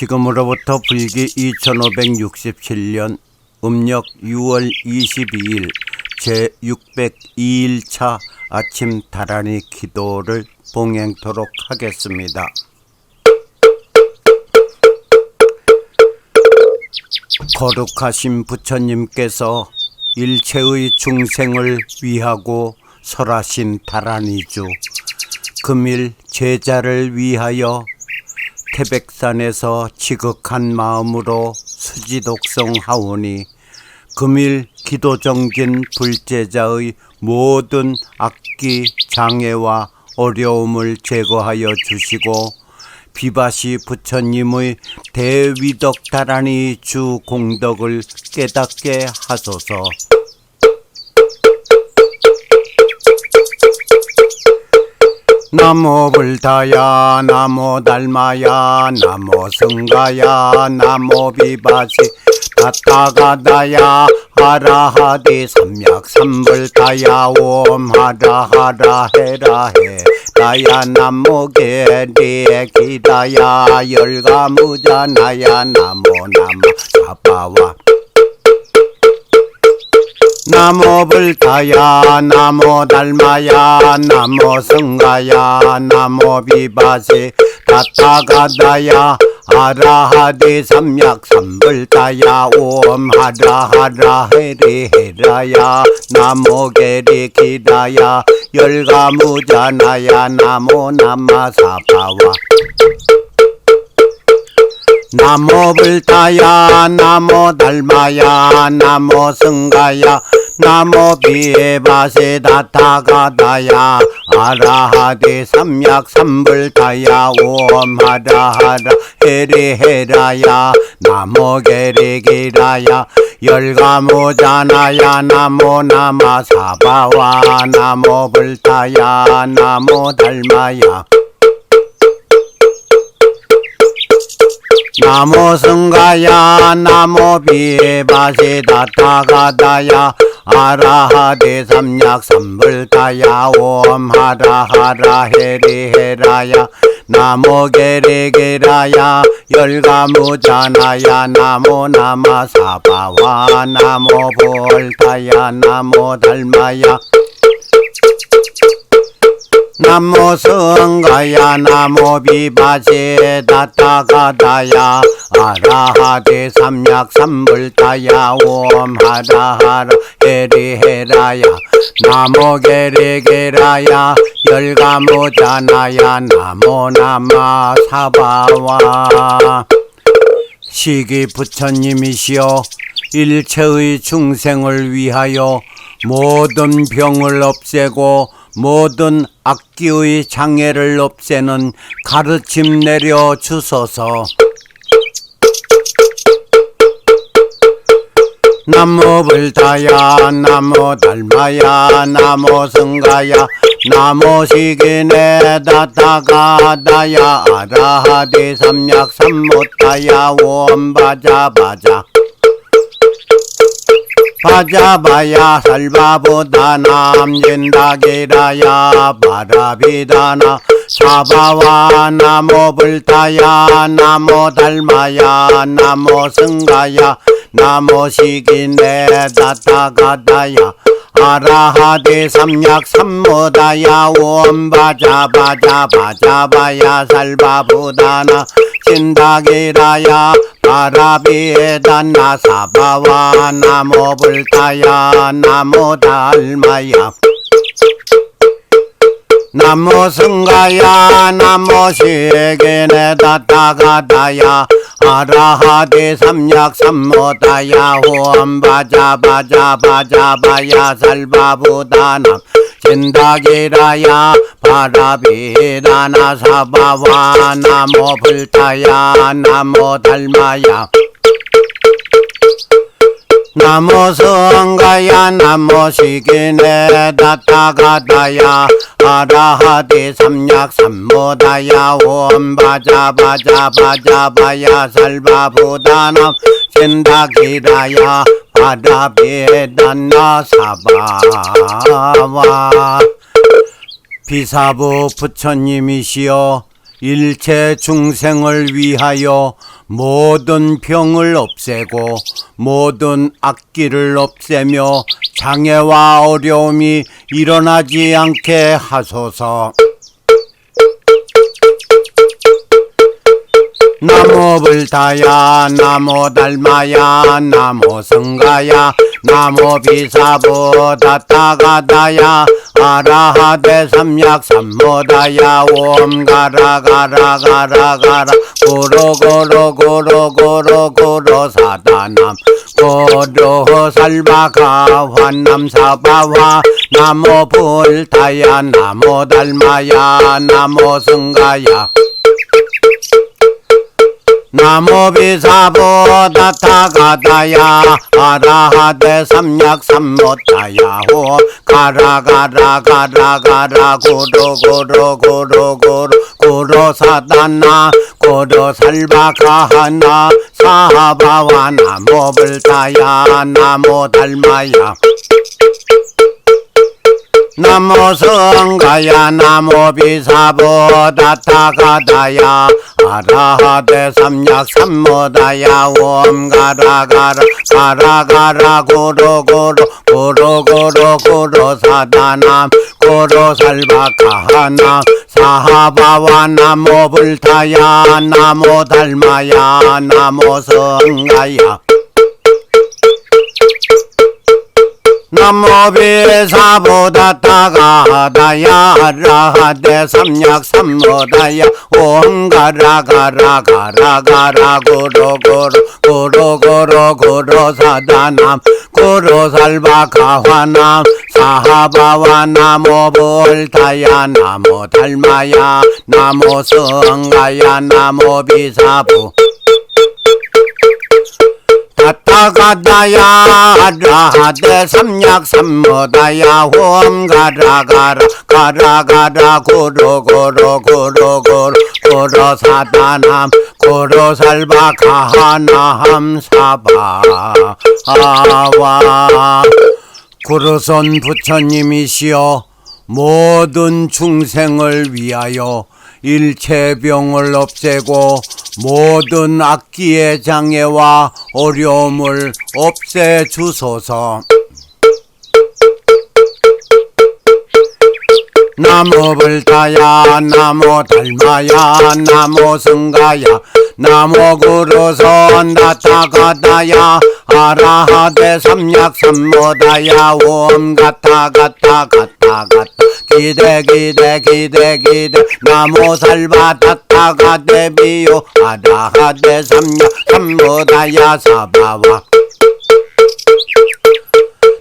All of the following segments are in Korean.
지금으로부터 불기 2567년 음력 6월 22일 제602일차 아침 다란이 기도를 봉행토록 하겠습니다. 거룩하신 부처님께서 일체의 중생을 위하고 설하신 다란이주 금일 제자를 위하여 태백산에서 지극한 마음으로 수지독성 하오니 금일 기도정진 불제자의 모든 악기 장애와 어려움을 제거하여 주시고 비바시 부처님의 대위덕 다라니 주 공덕을 깨닫게 하소서. 나모 불타야 나모 달마야 나모 승가야 나모 비바시 타타가다야. 하라하디 삼약 삼불타야 옴 하라하라 헤라헤 나야 나모 게리 기다야 열가무자 나야 나모 나마 사바와 나모 불타야 나모 달마야 나모 승가야 나모 비바시 타타가다야. 아라하디 삼약 삼불타야 옴 하라하라 헤리 헤라야. 나모 게리 기다야 열가무자나야 나모 나마 사파와 나모 불타야 나모 달마야 나모 승가야 나모 비에바세 다타가다야. 아라하디 삼약 삼불타야 옴 하라하라 헤리헤라야 나모 게리기라야. 열가무자나야 나모 나마 사바와 나모 불타야 나모 달마야 나모 승가야 나모 비바시 다타가다야. 아라하디 삼약 삼불타야 옴 하라하라 헤리헤라야. 나모 게리게라야 열가무자나야. 나모 나마 사바와 나모 볼타야 나모 달마야 나모 성가야 나모 비바세 다타가다야. 아라하데 삼약 삼불타야 옴 하라하라 헤리헤라야. 나모 게레게라야 열가모자나야. 나모 나마 사바와. 시기 부처님이시여 일체의 중생을 위하여 모든 병을 없애고 모든 악기의 장애를 없애는 가르침 내려 주소서. 나모 불타야 나모 달마야 나모 승가야 나모 시기네 다타가다야 아라하디 삼약 삼무타야 옴바자 바자 바자바야 살바보다 남진다기라야. 바라비다나 사바와 나모 불타야. 나모 달마야 나모 승가야. 나모 시기네 다타가다야 아라하디 삼약 삼무다야 옴바자바자 바자바야 살바부다나 진다기라야 바라비에다나 사바와 나모 불타야 나모 달마야 나모 승가야 나모 시게네 다타가다야 아라하디 삼약 삼모다야 홈바자 바자 바자 바야 살바부다나 진다기라야 바라비다나 사바와 나모 불타야 나모 달마야 나모 성가야 나모 시기네. 다타가다야 아라하디 삼약 삼모다야. 옴바자바자 바자바야 살바부다나 진다기라야. 바다비다나 사바와. 비사부 부처님이시여 일체 중생을 위하여 모든 병을 없애고 모든 악기를 없애며 장애와 어려움이 일어나지 않게 하소서. 나무 불타야 나무 달마야 나무 성가야 나무 비사부 다타가다야 아라하대 삼약 삼모다야 옴 가라 가라 가라 가라. 고로 고로 고로 고로 고로 사다남. 고로 살바가 환남 사바와 나무 불타야 나무 달마야 나무 성가야 나무비사보다 타가다야 아라하대 삼약 삼모타야 호 가라 가라 가 나 고로 살바가하나 사바와 나무불타야 나무 달마야 나무 성가야 나무 비사보다 타가다야. 아라하대 삼약 삼모다야. 옴 가라 가라 가라 가라 고로 고로 고로 고로 고로 사다남 고로 살바카하나. 사하바와 나무 불타야 나무 달마야 나무 성가야 나무비사보다 따가다야 라하대 삼약 삼모다야 옴가라 가라 가라 가 라 고로 고로 고로 고로 고로 사다남 고로 살바가화남 사하바와 나무 볼타야 나무 달마야 나무 성가야 나무 비사부 다타가다야 라하대 삼약 삼모다야 홈 가라 가라 가라 가라 고로 고로 고로 고로 고로 사다남 고로 살바 가하나함 사바 아와. 구르손 부처님이시여 모든 중생을 위하여 일체 병을 없애고 모든 악기의 장애와 어려움을 없애 주소서. 나무 불타야 나무 달마야 나무 성가야 나무 구르선 다타가다야 아라하대 삼약 삼모다야 옴 가타 가타 가타 가타 기대 기대 기대 기대 나무 살바 다타가 대 비요. 아라하대 삼약 삼모다야 사바와.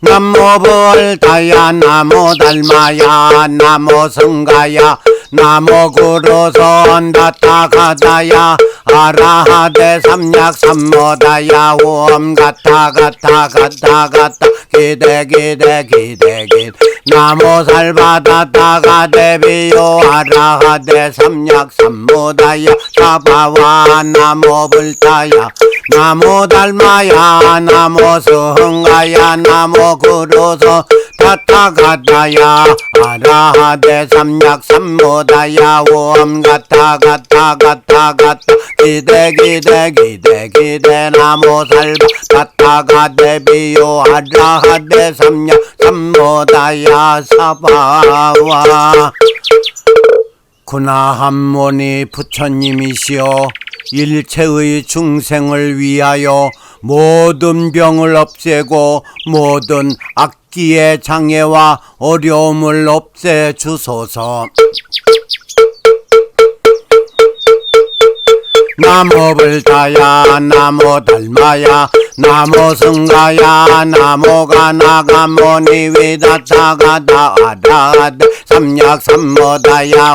나무 불타야 나무 달마야 나무 성가야 나무 구르선 다타가다야 아라하대 삼약 삼모다 야 옴 가타 가타 가타 가타. 기대 기대 기대 기대. 나무 살바다타가 대비요. 아라하대 삼약 삼모다야. 사바와 나무 불타야. 나무 달마야 나무 성가야. 나무 구르서 타타가다야 아라하대 삼약 삼모다야 옴 가타 가타 가타 가타. 기대 기대 기대 기대 나무 살바. 타타가대 비요 아라하대 삼약 삼모다야 사바와. 구나 한모니 부처님이시여 일체의 중생을 위하여 모든 병을 없애고 모든 악 기의 장애와 어려움을 없애 주소서. 나무 불타야 나무 삼약 삼모다야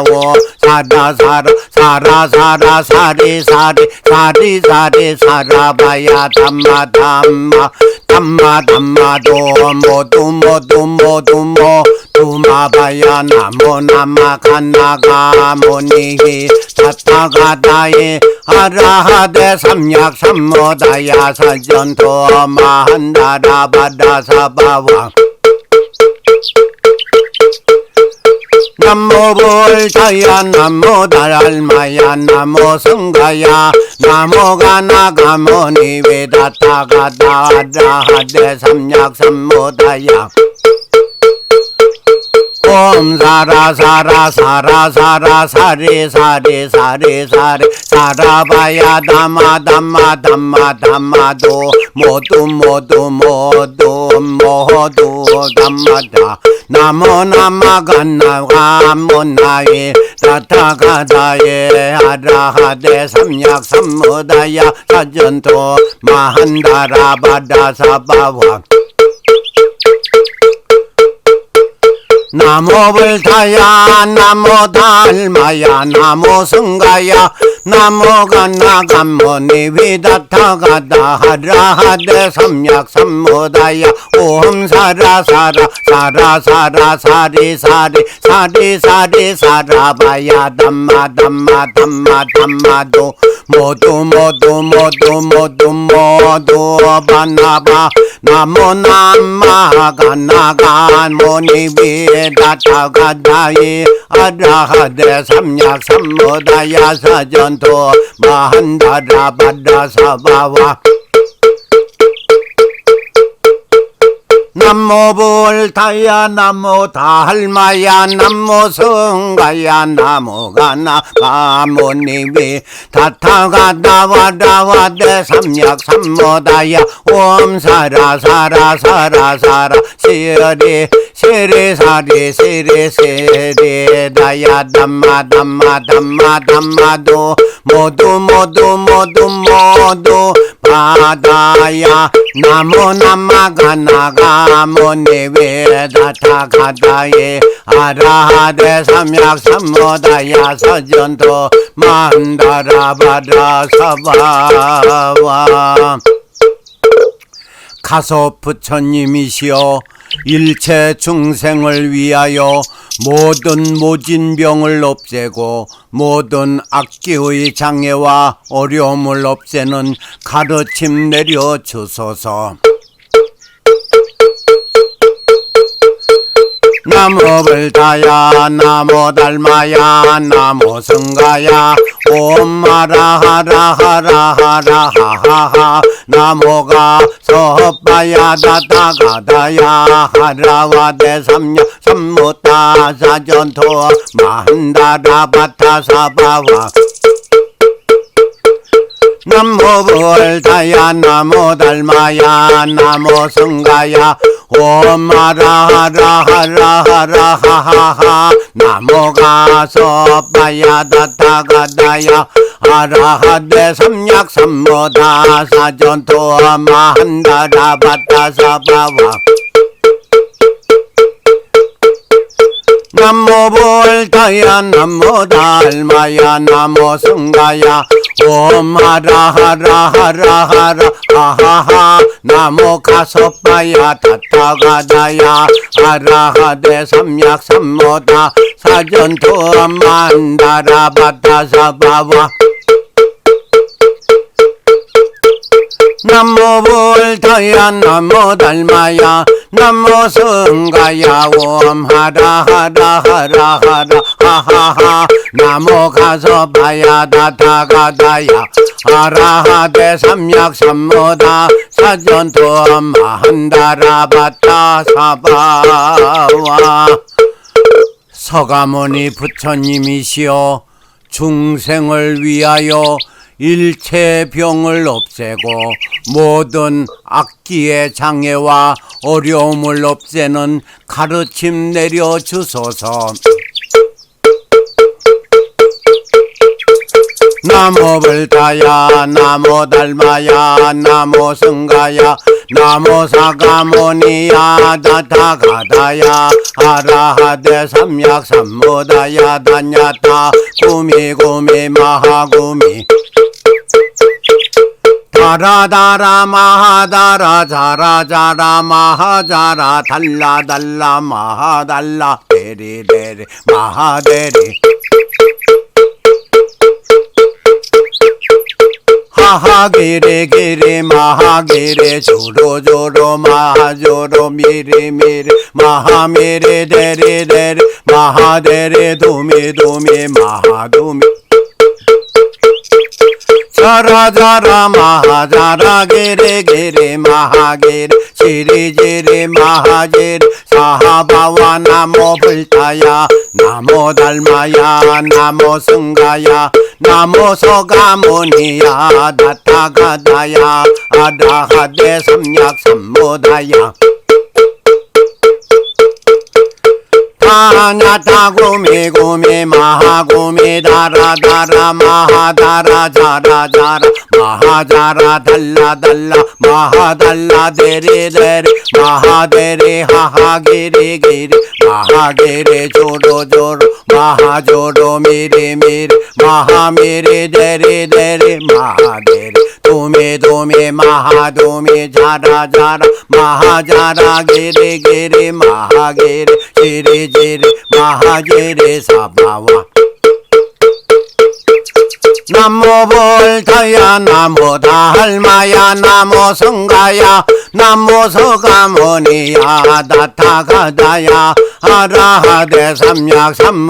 오 사다 사라 사라 사라 사리 사리 사리 사리 사라바야 담마 담마 담마 담마 도모두 모두 모두 모두 마바야 나모 나마 가나가 모니히 타타가다에 아라하대 삼약 삼모다야 사전토 마 한다라 바다 사바왕 남모 불타야 남모 달알마야 남모 성가야 나무가 나가모니 외다타가 다하대 삼약 삼모다야 옴 사라 사라 사라 사라 사리 사리 사리 사리 사라바야 담마 담마 담마 담마도 모두 모두 모두 모두 담 마다 나모 나마가 나가 모나이 타타가다예 아라하데 삼약 삼무다야 사전토 마한다라바다 사바와 나무 불 타야 나무 달마야 나무 성 남모 불타야 남모 달마야 남모 성가야 나무가 나 가모니비 다타가 나와다와대 삼약 삼모다야. 옴 사라 사라 사라 사라 시리 시리 사리 시리 시리. 다야 담마 담마 담마 담마도. 모두 모두 모두 모두 바다야 나무 남마가 나가모니 외다타 가서 부처님이시여 일체 중생을 위하여 모든 모진병을 없애고 모든 악기의 장애와 어려움을 없애는 가르침 내려 주소서. 나무 불타야 나무 달마야 나무 성가야 옴마라 하라 하라 하라 하하하 나무가 서빠야 다다가다야. 하라와 대삼냐 삼무타 사전토 만다라 바타 사바와. 나무 불타야 나무 달마야 나무 성가야. 오마라 하라 하라 하라 하하하. 나무가 서빠야 다타가다야 아라하데 삼약 삼모다 사전토 마한다라 바타 사바와 남모 불타야 남모 달마 남모 하라 하라 하라 사바와 남모 불타야 남모 남모 성가야 옴하라 하라 하라 하라 하하하. 나모 가서 봐야 다타가다야. 아라하데 삼약 삼모다. 사전토 마한다라 바타 사바와. 서가모니 부처님이시여 중생을 위하여 일체 병을 없애고 모든 악기의 장애와 어려움을 없애는 가르침 내려 주소서. 나무 불타야 나무 달마야 나무 성가야 나무 사가모니야 다타가다야 아라하데 삼약 삼무다야 다냐타 구미구미 마하구미 다라다라 마하다라 자라자라 마하자라 달라달라 마하달라 데리데리 마하데리 마하기리 기리 마하기리 조로 조로 마하조로 미리 미 리 마하미리 대리 대리 마하대리 도미 도미 마하도미 자라 자라 마하자라 기리 기리 마하기리 지리 지리 마하지리 사하바와 나모 불타야 나모 달마야 나모 승가야 나모 소가모니야 다타가다야 아다하데 삼약 삼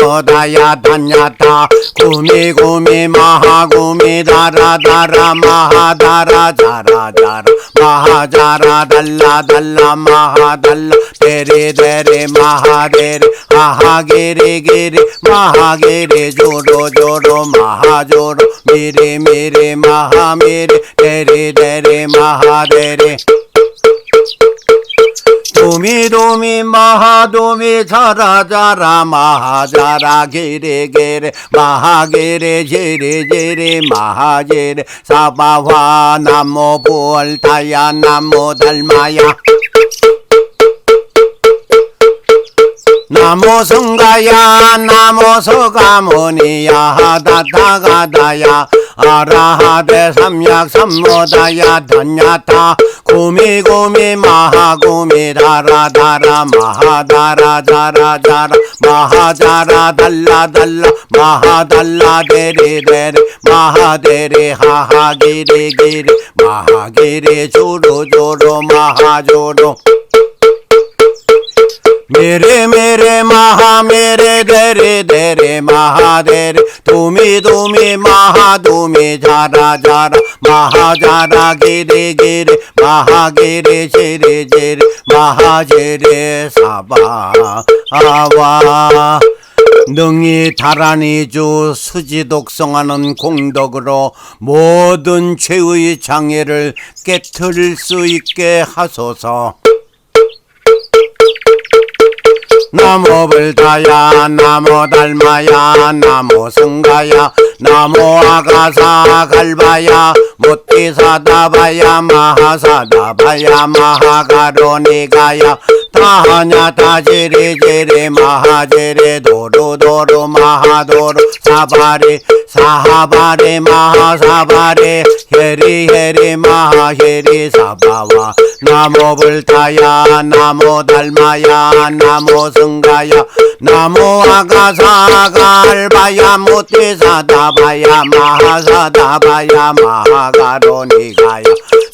모다야 타냐타 구미 구미 마하구미 다라다라 마하다라 자라 자라 마하자라 달라 달라 마하달라 데리 데리 마 하데리 하하기리 기리 마하기리 조로 조로 마하조로 미리 미리 마하미리 데리 데리 मेरे मेरे महा मेरे देरे देरे महादेरे तुमी तुमी महा तुमी जारा जारा महा जारा गिरे गिरे महा गिरे जेरे जेरे महा जेरे 사바 아와 능이 다란이주 수지 독성하는 공덕으로 모든 죄의 장애를 깨뜨릴 수 있게 하소서. 나모 불타야 나모 달마야 나모 성가야 나모 아가사 갈바야 못디사다바야 마하사다바야 마하가로니가야 타하냐 타지리지리 마하지리 도루도루 마하도루 사바리 사하바리 마하사바리 헤리 헤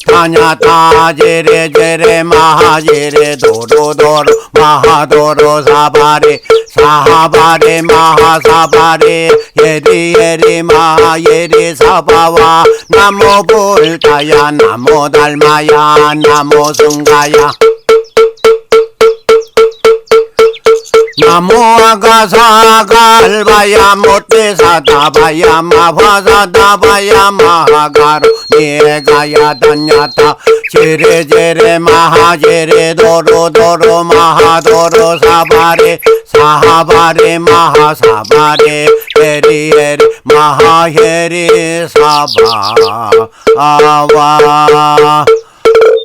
리 마하헤리 사바와 나모 불타야 나모 달마야 나모 성가야 나모 아가사갈바야 못디사다바야 마하사다바야 마하가로니가야 타냐 타 제레 제레 마하 제레 도로 도로 마하 도로 사바리 사하바리 마하 사바리 예리 예리 마예리 사바와 나모 불타야 나모 달마야 나모 성가야 나모 아가사갈바야 못대사다바야 마화사다바야 마하가로 네가야 단야타 제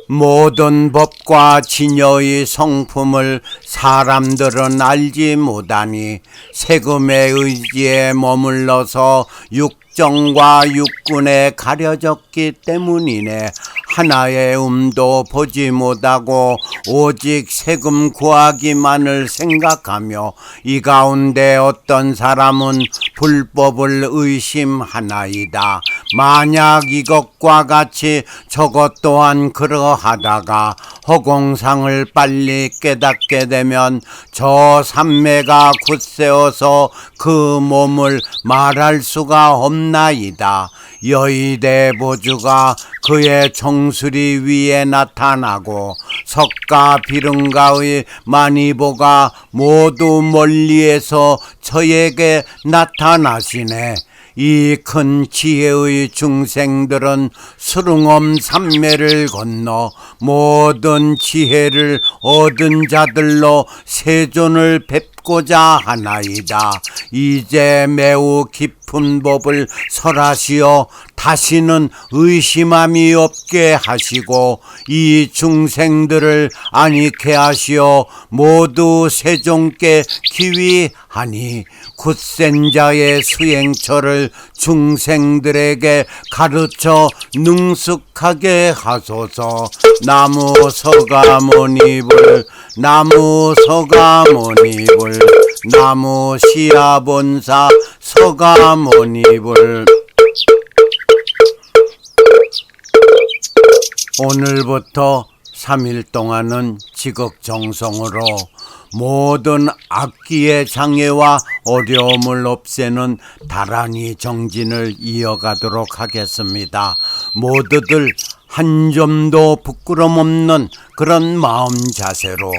모든 법과 진여의 성품을 사람들은 알지 못하니 세금의 의지에 머물러서 육정과 육군에 가려졌기 때문이네. 하나의 음도 보지 못하고 오직 세금 구하기만을 생각하며 이 가운데 어떤 사람은 불법을 의심하나이다. 만약 이것과 같이 저것 또한 그러하다가 허공상을 빨리 깨닫게 되면 저 산매가 굳세어서 그 몸을 말할 수가 없나이다. 여의대 보주가 그의 정수리 위에 나타나고 석가 비릉가의 마니보가 모두 멀리에서 저에게 나타나시네. 이 큰 지혜의 중생들은 수릉엄 산매를 건너 모든 지혜를 얻은 자들로 세존을 뵙고자 하나이다. 이제 매우 깊은 법을 설하시어 다시는 의심함이 없게 하시고 이 중생들을 안익게 하시어 모두 세종께 기위 하니 굳센 자의 수행처를 중생들에게 가르쳐 능숙하게 하소서. 나무 서가모니불 나무 서가모니불 나무 시아본사 서가모니불 오늘부터 3일 동안은 지극정성으로 모든 악기의 장애와 어려움을 없애는 다란히 정진을 이어가도록 하겠습니다. 모두들 한 점도 부끄럼 없는 그런 마음 자세로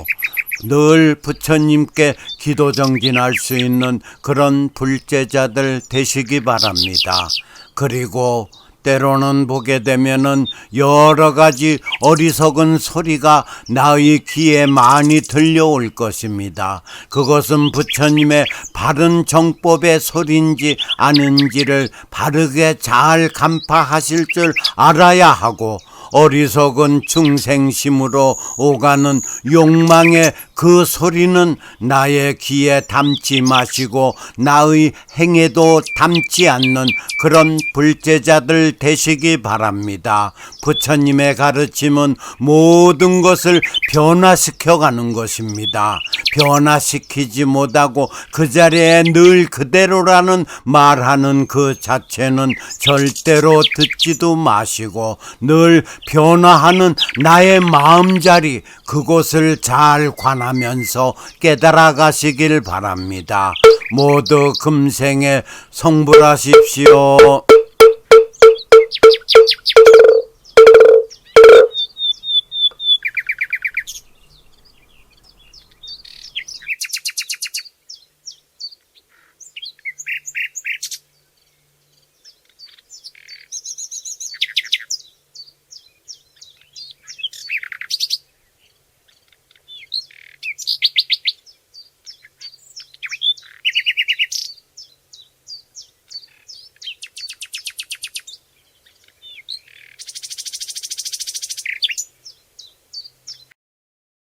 늘 부처님께 기도 정진할 수 있는 그런 불제자들 되시기 바랍니다. 그리고 때로는 보게 되면은 여러 가지 어리석은 소리가 나의 귀에 많이 들려올 것입니다. 그것은 부처님의 바른 정법의 소리인지 아닌지를 바르게 잘 간파하실 줄 알아야 하고 어리석은 중생심으로 오가는 욕망의 그 소리는 나의 귀에 담지 마시고 나의 행에도 담지 않는 그런 불제자들 되시기 바랍니다. 부처님의 가르침은 모든 것을 변화시켜 가는 것입니다. 변화시키지 못하고 그 자리에 늘 그대로라는 말하는 그 자체는 절대로 듣지도 마시고 늘 변화하는 나의 마음 자리 그곳을 잘 관 하면서 깨달아 가시길 바랍니다. 모두 금생에 성불하십시오.